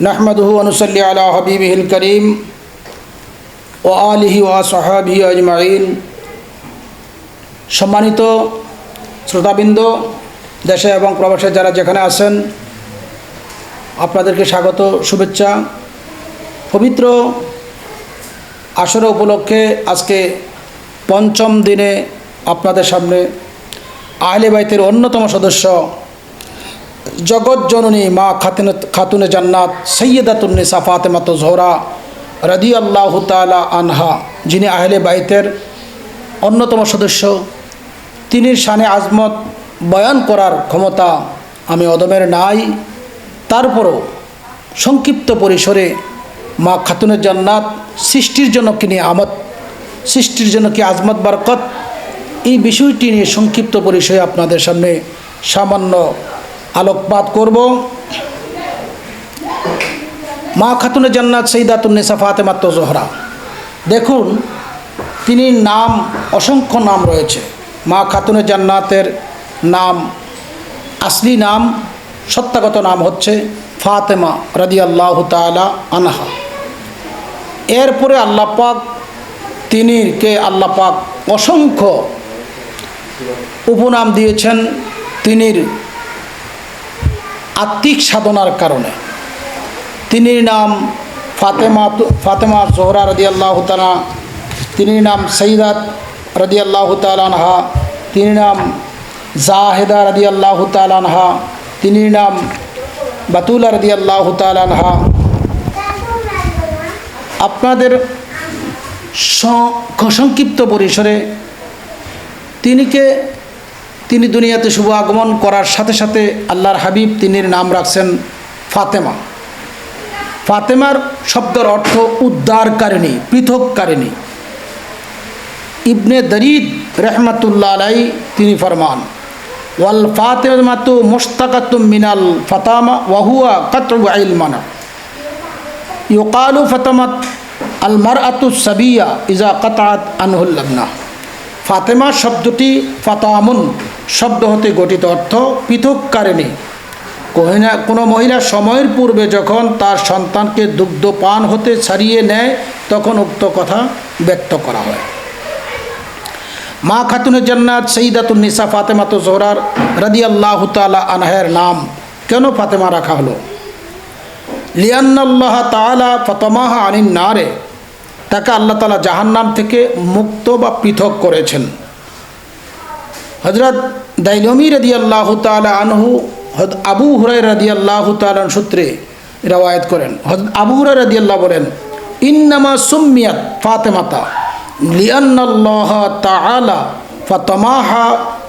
نحمده ونصلي على حبيبه الكريم وآله وصحابه أجمعين সম্মানিত শ্রোতাবৃন্দ দেশে এবং প্রবাসে যারা যেখানে আছেন আপনাদেরকে স্বাগত শুভেচ্ছা পবিত্র আসর উপলক্ষে আজকে পঞ্চম দিনে আপনাদের সামনে আহলে বাইতের অন্যতম সদস্য জগৎ জননী মা খাতুনে খাতুনে জান্নাত সৈয়দাতুন্নিসা ফাতেমাত জোহরা রদি আল্লাহ তালা আনহা, যিনি আহলে বাইতের অন্যতম সদস্য। তিনি শানে আজমত বয়ান করার ক্ষমতা আমি অদমের নাই। তারপরও সংক্ষিপ্ত পরিসরে মা খাতুনের জান্নাত সৃষ্টির জন্য কিনি আমত সৃষ্টির জন্য কি আজমত বারকত, এই বিষয়টি নিয়ে সংক্ষিপ্ত পরিসরে আপনাদের সামনে সামান্য আলোকপাত করব। মা খাতুনে জান্নাত সৈদাতুন্নেসা ফাতেমাত্ত জোহরা। দেখুন, তিনি নাম, অসংখ্য নাম রয়েছে। মা খাতুনে জান্নাতের নাম, আসলি নাম, সত্যাগত নাম হচ্ছে ফাতেমা রাদি আল্লাহ তালা আনহা। এরপরে আল্লাপাক তিনিকে আল্লাপাক অসংখ্য উপনাম দিয়েছেন। তিনির আত্মিক সাধনার কারণে। তিনি নাম ফাতেমা ফাতেমা জোহরা রদি আল্লাহ তালা তিনি নাম সৈদাত রদি আল্লাহ তালানহা তিনি নাম জাহেদা রদি আল্লাহ তালানহা তিনি নাম বাতুলা রদি আল্লাহ তালানহা আপনাদের সংক্ষিপ্ত পরিসরে তিনিকে তিনি দুনিয়াতে শুভ আগমন করার সাথে সাথে আল্লাহর হাবিব তিনির নাম রাখছেন ফাতেমা। ফাতেমার শব্দের অর্থ উদ্ধারকারিণী, পৃথককারিণী। ইবনে দরিদ রহমতুল্লা আলাই তিনি ফরমান, ওয়াল ফাতেমাতু মুস্তাকাতুম মিনাল ফাতামা ওয়াহুয়া কাতু ইলমানা। ইউকালু ফতামাত আল মার আতু সাবিয়া ইজা কাতাত আনহুল্লাবনা ফাতেমা শব্দটি ফাতামুন। শব্দ হতে গঠিত অর্থ পৃথককারিণী কহিনা কোনো মহিলা সময়ের পূর্বে যখন তার সন্তানকে দুগ্ধ পান হতে ছাড়িয়ে নেয়, তখন উক্ত কথা ব্যক্ত করা হয়। মা খাতুনের জান্নাত সঈদাতুল নিসা ফাতেমাত জোহরার রাদি আল্লাহ তালা আনহের নাম কেন ফাতেমা রাখা হলো? লিয়ান্নাল্লাহ তালা ফতমাহা আনিন নারে, তাকে আল্লাহ তালা জাহান্নাম থেকে মুক্ত বা পৃথক করেছেন। হজরত দাইলমি রদি আল্লাহ আনহু হদ আবু হুরাই রাদি আল্লাহ তালান সূত্রে রেওয়ায়ত করেন। হদ আবু হুরাই রাদি আল্লাহ বলেন, ইন্নামা সুমিয়াত ফাতেমাতা লিয়ান্নাল্লাহ তাআলা ফাতমাহা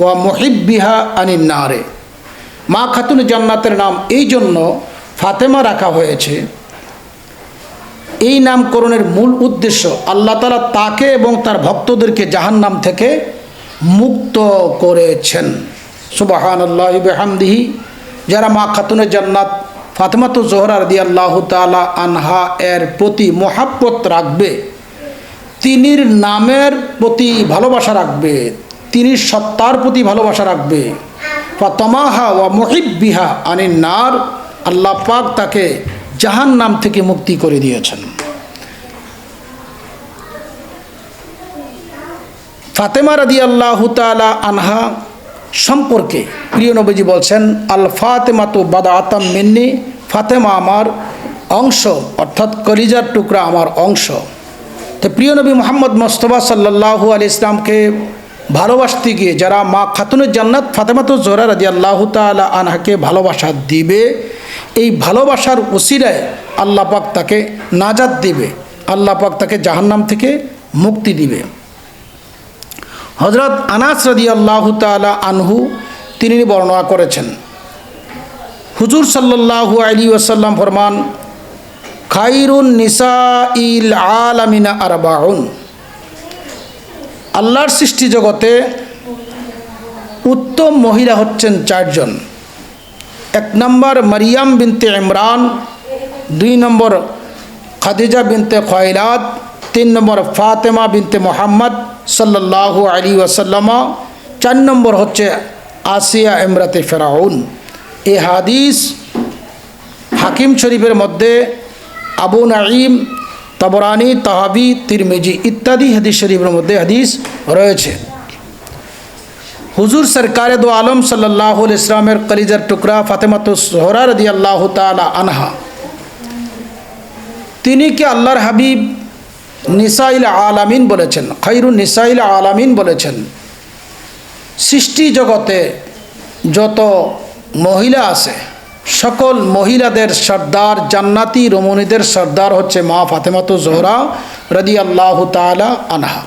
ওয়া মুহিব্বিহা আনিন নারে মা খাতুন জান্নাতের নাম এই জন্য ফাতেমা রাখা হয়েছে। এই নামকরণের মূল উদ্দেশ্য আল্লাহ তালা তাকে এবং তার ভক্তদেরকে জাহান্নাম থেকে মুক্ত করেছেন। সুবাহান আল্লাহ বেহামদিহি। যারা মা খাতুনের জান্নাত, ফাতেমাতু জোহরা রদি আল্লাহ তালা আনহা এর প্রতি মোহাব্বত রাখবে, তিনির নামের প্রতি ভালোবাসা রাখবে তিনি সত্তার প্রতি ভালোবাসা রাখবে। ফাতমাহা ওয়া মহিব্বিহা আনি নার, আল্লাহ পাক তাকে জাহান নাম থেকে মুক্তি করে দিয়েছেন। ফাতেমা রাদি আল্লাহ আনহা সম্পর্কে প্রিয় নবীজি বলছেন, আল ফাতেমা তো বাদা আতাম মিন্নি, ফাতেমা আমার অংশ, অর্থাৎ কলিজার টুকরা আমার অংশ। তো প্রিয় নবী মোহাম্মদ মোস্তফা সাল্লাহু আলি ইসলামকে ভালোবাসতে গিয়ে যারা মা খাতুনের জান্নাত ফাতেমাত জোহরা রাজি আল্লাহ তালা আনহাকে ভালোবাসা দিবে, এই ভালোবাসার ওসিরায় আল্লাহ পাক তাকে নাজাদ দিবে, আল্লাহ পাক তাকে জাহান্নাম থেকে মুক্তি দিবে। হজরত আনাস রাদি আল্লাহ তালা আনহু তিনি বর্ণনা করেছেন। হুজুর সাল্লাহু আলী ওসাল্লাম ফরমান, খাইরুন নিসা ইল আল আলামিনা আরবাউন। আল্লাহর সৃষ্টি জগতে উত্তম মহিলা হচ্ছেন চারজন। এক নম্বর মারিয়াম বিনতে ইমরান, দুই নম্বর খাদিজা বিনতে খয়লাত তিন নম্বর ফাতেমা বিনতে মোহাম্মদ সাল্লাহ আলী ওয়াসাল্লামা, চার নম্বর হচ্ছে আসিয়া ইমরাতে ফেরাউন। এ হাদিস হাকিম শরীফের মধ্যে আবু নাইম তবরানি, তাহাবি, তিরমিজি ইত্যাদি হাদিস শরীফের মধ্যে হাদিস রয়েছে। হুজুর সরকারে দো আলম সাল্লাহ ইসলামের কলিজার টুকরা ফাতেমাত সোহরা রদি আল্লাহ তালা আনহা। তিনি কি আল্লাহর হাবিব নিসাইল আলামিন বলেছেন খৈরুন নিসাইল আলামিন বলেছেন, সৃষ্টি জগতে যত মহিলা আছে, সকল মহিলাদের সর্দার, জান্নাতি রমণীদের সর্দার হচ্ছে মা ফাতেমাত জোহরা রদি আল্লাহ তালা আনহা।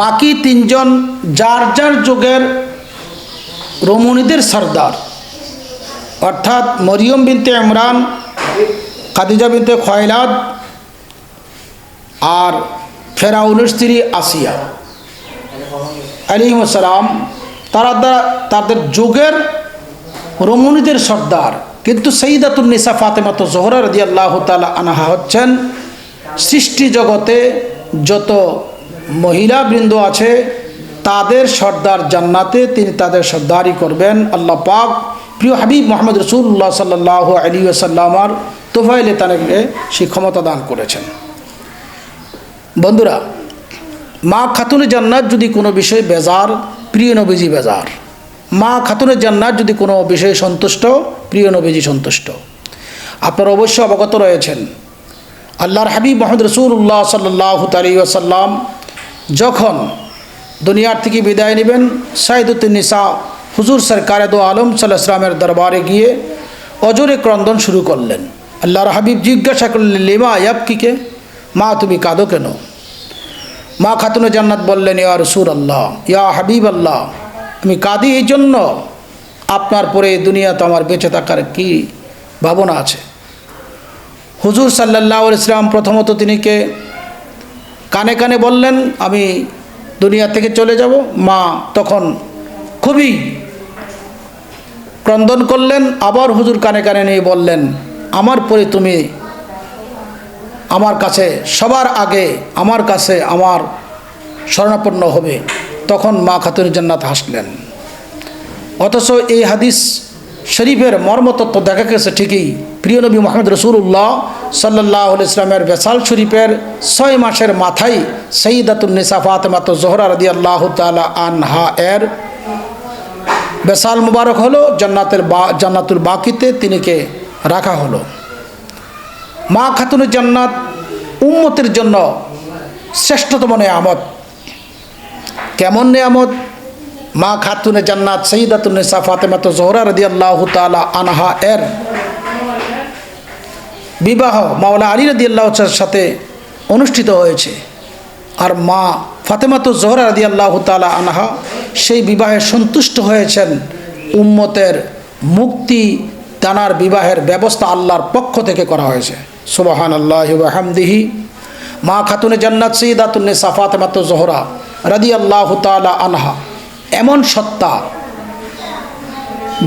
বাকি তিনজন যার যার যুগের রমণীদের সর্দার, অর্থাৎ মরিয়ম বিনতে ইমরান খাদিজা বিনতে খয়লাদ আর ফেরাউনের স্ত্রী আসিয়া। আলিমসালাম তারা দ্বারা তাদের যুগের রমণীদের সর্দার, কিন্তু সঈদাতুল নিসা ফাতেমাত জোহরা রদি আল্লাহ তালা আনাহা হচ্ছেন। সৃষ্টি জগতে যত মহিলা বৃন্দ আছে, তাদের সর্দার জান্নাতে তিনি তাদের সর্দারি করবেন। আল্লাহ পাক প্রিয় হাবিব মোহাম্মদ রসুল্লাহ সাল্লাহ আলী আসাল্লামার তোফাইলে তাদেরকে সেই ক্ষমতা দান করেছেন। বন্ধুরা, মা খাতুনে জান্নাত যদি কোনো বিষয়ে বেজার, প্রিয় নবীজি বেজার। মা খাতুনের জান্নাত যদি কোনো বিষয়ে সন্তুষ্ট, প্রিয় নবীজি সন্তুষ্ট। আপনারা অবশ্যই অবগত রয়েছেন, আল্লাহর হাবিব মোহাম্মদ রসুল্লাহ সাল্লাহ তালী আসাল্লাম যখন দুনিয়ার থেকে বিদায় নেবেন সাইদুদ্দিন নিসা হুজুর সরকারে আলম সাল্লাহ ইসলামের দরবারে গিয়ে অজরে ক্রন্দন শুরু করলেন। আল্লাহর হাবিব জিজ্ঞাসা করলেন, লিমা ইয়াবকিকে মা, তুমি কাঁদো কেন? মা খাতুনে জান্নাত বললেন, ইয়া রসুর আল্লাহ ইয়া হাবিব আল্লাহ আমি কাঁদি এই জন্য আপনার পরে এই দুনিয়াতে আমার বেঁচে থাকার কি ভাবনা আছে? হুজুর সাল্লাহ ইসলাম প্রথমত তিনিকে কানে কানে বললেন, আমি দুনিয়া থেকে চলে যাব। মা তখন খুবই ক্রন্দন করলেন, আবার হুজুর কানে কানে নিয়ে বললেন আমার পরে তুমি আমার কাছে সবার আগে আমার কাছে আমার স্মরণাপন্ন হবে। তখন মা খাতুন জান্নাত হাসলেন। অথচ এই হাদিস শরীফের মর্মতত্ত্ব দেখা গেছে ঠিকই। প্রিয় নবী মোহাম্মদ রসুল্লাহ সাল্লাহ ইসলামের বেসাল শরীফের ছয় মাসের মাথায় সঈদাতুল নিসা ফাতেমাত জোহরা রদি আল্লাহ তালা আনহা এর বেসাল মুবারক হলো জান্নাতের বা জান্নাতুল বাকিতে তিনিকে রাখা হলো। মা খাতুনের জান্নাত উম্মতের জন্য শ্রেষ্ঠতম নেয়ামত। কেমন নেয়ামত? মা খাতুনে জান্নাত সঈদাতুল নিসা ফাতেমাত জোহরা রদি আল্লাহ তালা আনহা এর। বিবাহ মাওলা আলী রদি আল্লাহর সাথে অনুষ্ঠিত হয়েছে। আর মা ফাতেমাত জোহরা রদি আল্লাহ তালা আনহা সেই বিবাহে সন্তুষ্ট হয়েছেন উম্মতের মুক্তি দানার বিবাহের ব্যবস্থা আল্লাহর পক্ষ থেকে করা হয়েছে। সুবাহান আল্লাহ হামদিহি। মা খাতুনে জান্নাত সঈদাতুন্নে সাফাত মাত জোহরা রাদি আল্লাহ তালা আনহা। এমন সত্তা,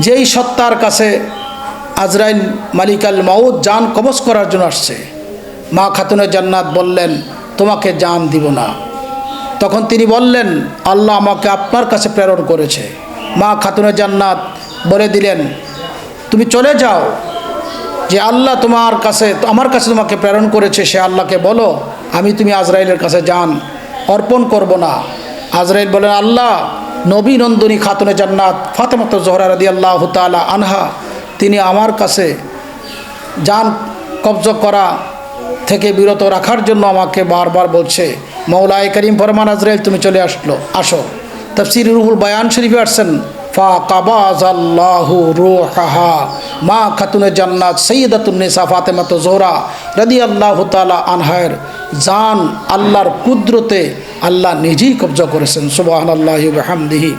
যেই সত্তার কাছে আজরাইল মালিকাল মাউদ জান কবচ করার জন্য আসছে। মা খাতুনে জান্নাত বললেন, তোমাকে জান দিব না। তখন তিনি বললেন, আল্লাহ আমাকে আপনার কাছে প্রেরণ করেছে। মা খাতুনে জান্নাত বলে দিলেন তুমি চলে যাও। যে আল্লাহ তোমার কাছে, আমার কাছে তোমাকে প্রেরণ করেছে, সে আল্লাহকে বলো, আমি তুমি আজরাইলের কাছে যান, অর্পণ করব না। আজরাইল বলেন, আল্লাহ, নবী নন্দনী খাতুনে জান্নাত ফাতেমত জহরা রদি আল্লাহ তালা আনহা, তিনি আমার কাছে যান, কবজ করা থেকে বিরত রাখার জন্য আমাকে বারবার বলছে, মৌলায় করিম ফরমান আজরাইল, তুমি চলে আসলো, আসো। তফসির রুহুল বায়ান শরীফে আসছেন ফা কাবাজ আল্লাহু রুহাহা। মা খাতুনে জান্নাত সৈয়দাতুন্নেসা ফাতেমাত জোহরা রদি আল্লাহ তালা আনহায়ের জান আল্লাহর কুদরতে আল্লাহ নিজেই কবজা করেছেন সুবাহ আল্লাহামদিহি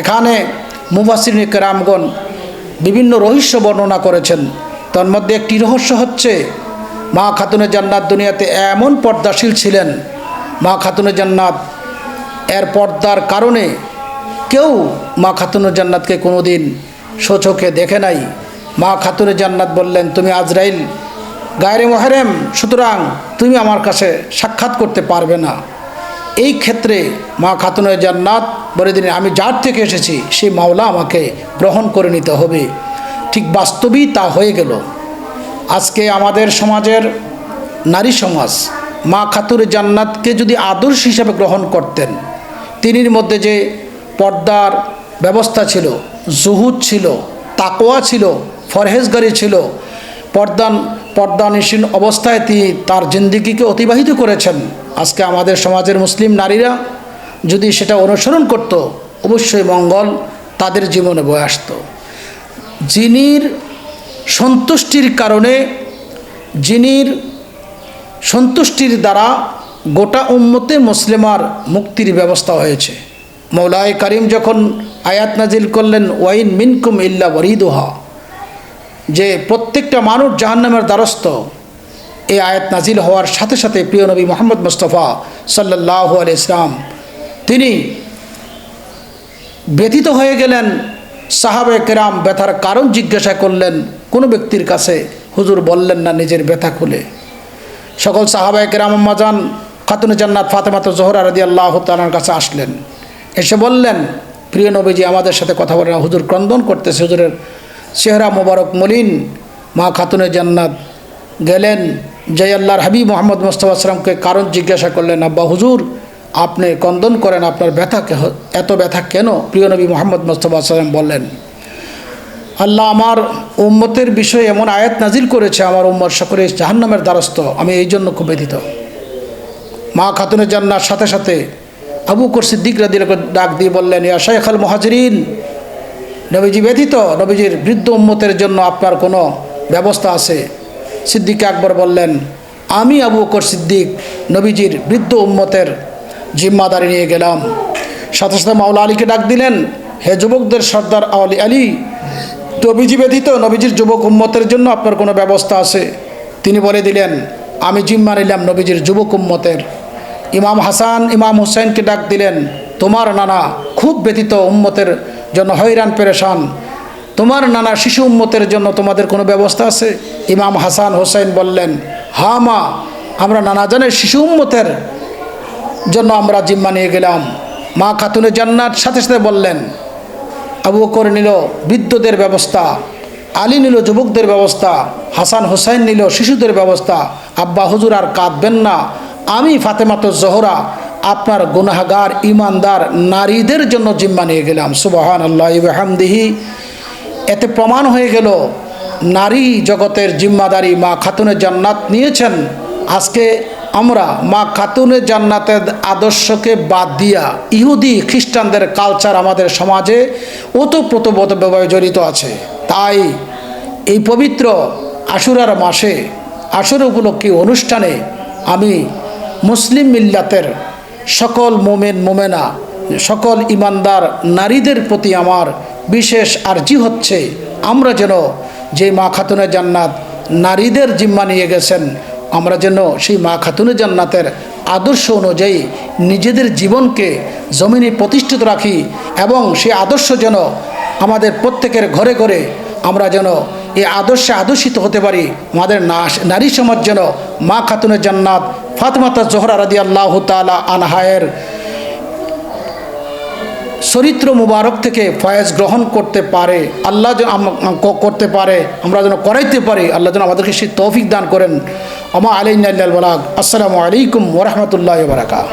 এখানে মুবাসির কেরামগণ বিভিন্ন রহস্য বর্ণনা করেছেন। তার মধ্যে একটি রহস্য হচ্ছে, মা খাতুনে জান্নাত দুনিয়াতে এমন পর্দাশীল ছিলেন, মা খাতুনে জান্নাত এর পর্দার কারণে কেউ মা খাতুনের জান্নাতকে কোনো দিন সচোখে দেখে নাই। মা খাতুনের জান্নাত বললেন, তুমি আজরাইল, গায়রে মহারেম, সুতরাং তুমি আমার কাছে সাক্ষাৎ করতে পারবে না। এই ক্ষেত্রে মা খাতুনের জান্নাত বলে দিলেন, আমি যার থেকে এসেছি সেই মাওলা আমাকে গ্রহণ করে নিতে হবে। ঠিক বাস্তবেই তা হয়ে গেল। আজকে আমাদের সমাজের নারী সমাজ মা খাতুর জান্নাতকে যদি আদর্শ হিসাবে গ্রহণ করতেন, তিনির মধ্যে যে পর্দার ব্যবস্থা ছিল, জুহুদ ছিল তাকোয়া ছিল, ফরহেজগারি ছিল। পর্দান পর্দানিসীন অবস্থায় তিনি তার জিন্দিগিকে অতিবাহিত করেছেন। আজকে আমাদের সমাজের মুসলিম নারীরা যদি সেটা অনুসরণ করত, অবশ্যই মঙ্গল তাদের জীবনে বয়ে আসতো। যিনির সন্তুষ্টির কারণে যিনির সন্তুষ্টির দ্বারা গোটা উম্মতে মুসলিমার মুক্তির ব্যবস্থা হয়েছে। মৌলায় করিম যখন আয়াত নাজিল করলেন, ওয়াইন মিনকুম ইল্লা ওয়ারিদুহা, যে প্রত্যেকটা মানুষ জাহান্নামের দ্বারস্থ এই আয়াত নাজিল হওয়ার সাথে সাথে প্রিয় নবী মোহাম্মদ মুস্তফা সাল্লাহ আল ইসলাম তিনি ব্যথিত হয়ে গেলেন। সাহাবে কেরাম ব্যথার কারণ জিজ্ঞাসা করলেন, কোনো ব্যক্তির কাছে হুজুর বললেন না নিজের ব্যথা খুলে? সকল সাহাবায় কেরাম আম্মাজান খাতুন জান্নাত ফাতেমাত জোহরা রাদি আল্লাহ তালার কাছে আসলেন। এসে বললেন, প্রিয় নবীজি, আমাদের সাথে কথা বলেন হুজুর ক্রন্দন করতেছে। হুজুরের চেহারা মোবারক মলিন। মা খাতুনের জান্নাত গেলেন। জয় আল্লাহর হাবিব মোহাম্মদ মোস্তফা আসলামকে কারণ জিজ্ঞাসা করলেন, আব্বা, হুজুর, আপনি কন্দন করেন, আপনার ব্যথা এত ব্যথা কেন? প্রিয় নবী মোহাম্মদ মোস্তফা সাল্লাম বললেন, আল্লাহ আমার উম্মতের বিষয়ে এমন আয়াত নাজিল করেছে, আমার উম্মত সকলে জাহান্নামের দ্বারস্থ। আমি এই জন্য খুব ব্যথিত। মা খাতুনের জান্নার সাথে সাথে আবু কর সিদ্দিক রাদিয়াকে ডাক দিয়ে বললেন, ইয়া শেখ আল মহাজরিন, নবীজি ব্যথিত নবীজির বৃদ্ধ উম্মতের জন্য আপনার কোনো ব্যবস্থা আছে? সিদ্দিক আকবর বললেন, আমি আবু বকর সিদ্দিক, নবীজির বৃদ্ধ উম্মতের জিম্মাদারি নিয়ে গেলাম। সাথে সাথে মাওলা আলীকে ডাক দিলেন, হে যুবকদের সর্দার আলী আলী নবীজি ব্যথিত নবীজির যুবক উম্মতের জন্য আপনার কোনো ব্যবস্থা আছে? তিনি বলে দিলেন, আমি জিম্মা নিলাম নবীজির যুবক উম্মতের ইমাম হাসান, ইমাম হুসাইনকে ডাক দিলেন, তোমার নানা খুব ব্যতীত উম্মতের জন্য হয়রান, পেরেশান। তোমার নানা শিশু উম্মতের জন্য তোমাদের কোনো ব্যবস্থা আছে? ইমাম হাসান হোসেন বললেন, হা মা, আমরা নানা জানের শিশু উম্মতের জন্য আমরা জিম্মা নিয়ে গেলাম। মা খাতুনে জান্নার সাথে সাথে বললেন, আবু করে নিল বৃদ্ধদের ব্যবস্থা, আলী নিল যুবকদের ব্যবস্থা, হাসান হোসাইন নিল শিশুদের ব্যবস্থা। আব্বা, হুজুর আর কাঁদবেন না আমি ফাতেমাত জোহরা আপনার গুনাহগার, ইমানদার নারীদের জন্য জিম্মা নিয়ে গেলাম। সুবাহান আল্লাহ হামদিহি। এতে প্রমাণ হয়ে গেল, নারী জগতের জিম্মাদারি মা খাতুনের জান্নাত নিয়েছেন। আজকে আমরা মা খাতুনের জান্নাতের আদর্শকে বাদ দিয়া ইহুদি খ্রিস্টানদের কালচার আমাদের সমাজে ওতপ্রোতভাবে জড়িত আছে। তাই এই পবিত্র আশুরার মাসে আশুর উপলক্ষে অনুষ্ঠানে আমি মুসলিম মিল্লাতের সকল মোমেন, মোমেনা, সকল ইমানদার নারীদের প্রতি আমার বিশেষ আর্জি হচ্ছে, আমরা যেন যে মা খাতুনের জান্নাত নারীদের জিম্মা নিয়ে গেছেন, আমরা যেন সেই মা খাতুনের জান্নাতের আদর্শ অনুযায়ী নিজেদের জীবনকে জমিনে প্রতিষ্ঠিত রাখি এবং সেই আদর্শ যেন আমাদের প্রত্যেকের ঘরে ঘরে আমরা যেন এই আদর্শে আদর্শিত হতে পারি। আমাদের নারী সমাজ যেন মা খাতুনের জান্নাত, ফাতেমাতা জোহরা রাদি আল্লাহ তালা আনহায়ের চরিত্র মুবারক থেকে ফয়েজ গ্রহণ করতে পারে। আল্লাহ যেন করতে পারে। আমরা যেন করাইতে পারি। আল্লাহ যেন আমাদেরকে সেই তৌফিক দান করেন। আমা বলাগ। আসসালামু আলাইকুম ওরহমতুল্লাহ বারাকা